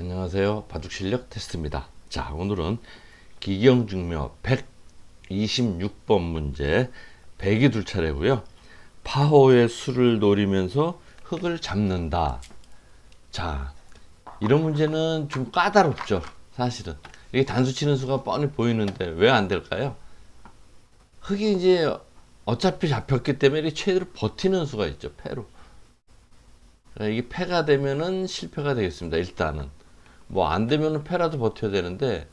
안녕하세요. 바둑 실력 테스트입니다. 자, 오늘은 기경증묘 126번 문제 백이 둘 차례고요. 파호의 수를 노리면서 흙을 잡는다. 자, 이런 문제는 좀 까다롭죠. 사실은. 이게 단수 치는 수가 뻔히 보이는데 왜 안 될까요? 흙이 이제 어차피 잡혔기 때문에 최대로 버티는 수가 있죠. 패로. 그러니까 이게 패가 되면은 실패가 되겠습니다. 일단은. 뭐 안 되면은 패라도 버텨야 되는데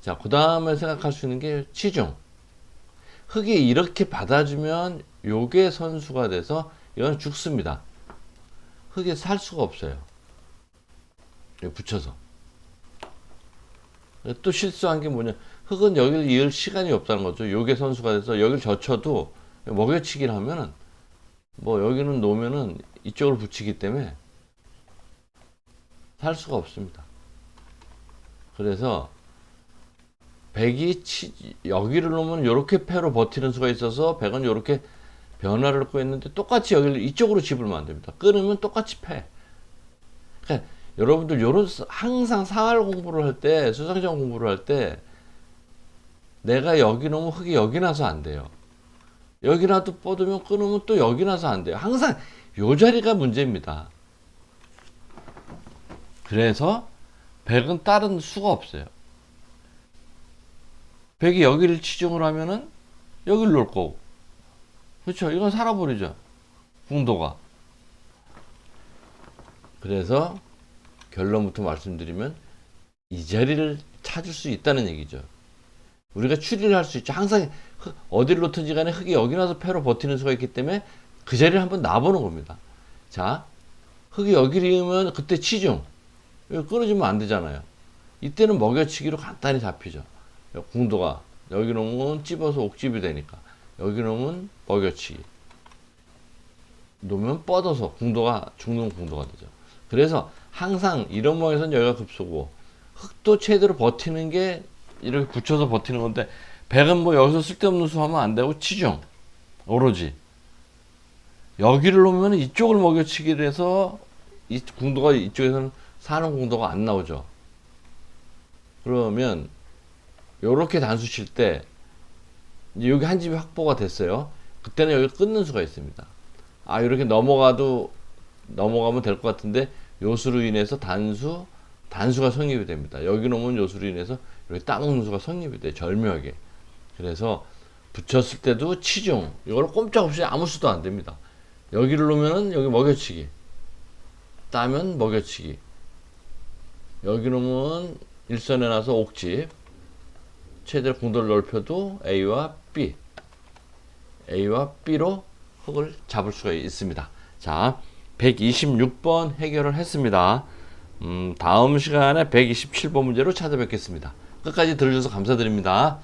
자, 그 다음에 생각할 수 있는 게 치중. 흙이 이렇게 받아주면 요게 선수가 돼서 이건 죽습니다. 흙에 살 수가 없어요. 붙여서. 또 실수한 게 뭐냐. 흙은 여기를 이을 시간이 없다는 거죠. 요게 선수가 돼서 여기를 젖혀도 먹여치기를 하면은 뭐 여기는 놓으면은 이쪽을 붙이기 때문에 살 수가 없습니다. 그래서 백이 치, 여기를 놓으면 이렇게 패로 버티는 수가 있어서 백은 이렇게 변화를 갖고 있는데 똑같이 여기를 이쪽으로 집으면 안 됩니다. 끊으면 똑같이 패. 그러니까 여러분들 요런 항상 상할 공부를 할 때 수상시험 공부를 할 때 내가 여기 놓으면 흙이 여기 나서 안 돼요. 여기라도 뻗으면 끊으면 또 여기 나서 안 돼요. 항상 요 자리가 문제입니다. 그래서 백은 다른 수가 없어요. 백이 여기를 치중을 하면은 여기를 놓을 거고. 그렇죠. 이건 살아버리죠. 궁도가. 그래서 결론부터 말씀드리면 이 자리를 찾을 수 있다는 얘기죠. 우리가 추리를 할 수 있죠. 항상 흙- 어디를 놓든지 간에 흙이 여기 나서 패로 버티는 수가 있기 때문에 그 자리를 한번 놔보는 겁니다. 자, 흙이 여기를 이으면 그때 치중. 이거 끊어지면 안 되잖아요. 이때는 먹여치기로 간단히 잡히죠. 궁도가 여기 놓으면 찝어서 옥집이 되니까 여기 놓으면 먹여치기. 놓으면 뻗어서 궁도가 죽는 궁도가 되죠. 그래서 항상 이런 모양에서는 여기가 급소고 흙도 최대로 버티는 게 이렇게 붙여서 버티는 건데 백은 뭐 여기서 쓸데없는 수 하면 안 되고 치중 오로지 여기를 놓으면 이쪽을 먹여치기를 해서 이 궁도가 이쪽에서는 사는 궁도가 안 나오죠. 그러면 요렇게 단수 칠 때 여기 한 집이 확보가 됐어요. 그때는 여기 끊는 수가 있습니다. 아 이렇게 넘어가도 넘어가면 될 것 같은데 요수로 인해서 단수 단수가 성립이 됩니다. 여기 놓으면 요수로 인해서 이렇게 따먹는 수가 성립이 돼 절묘하게. 그래서 붙였을 때도 치중 이걸 꼼짝없이 아무 수도 안 됩니다. 여기를 놓으면은 여기 먹여치기 따면 먹여치기 여기 놓으면 일선에 나서 옥집 최대로 궁도를 넓혀도 A와 B A와 B로 흙을 잡을 수가 있습니다. 자, 126번 해결을 했습니다. 음, 다음 시간에 127번 문제로 찾아뵙겠습니다. 끝까지 들어주셔서 감사드립니다.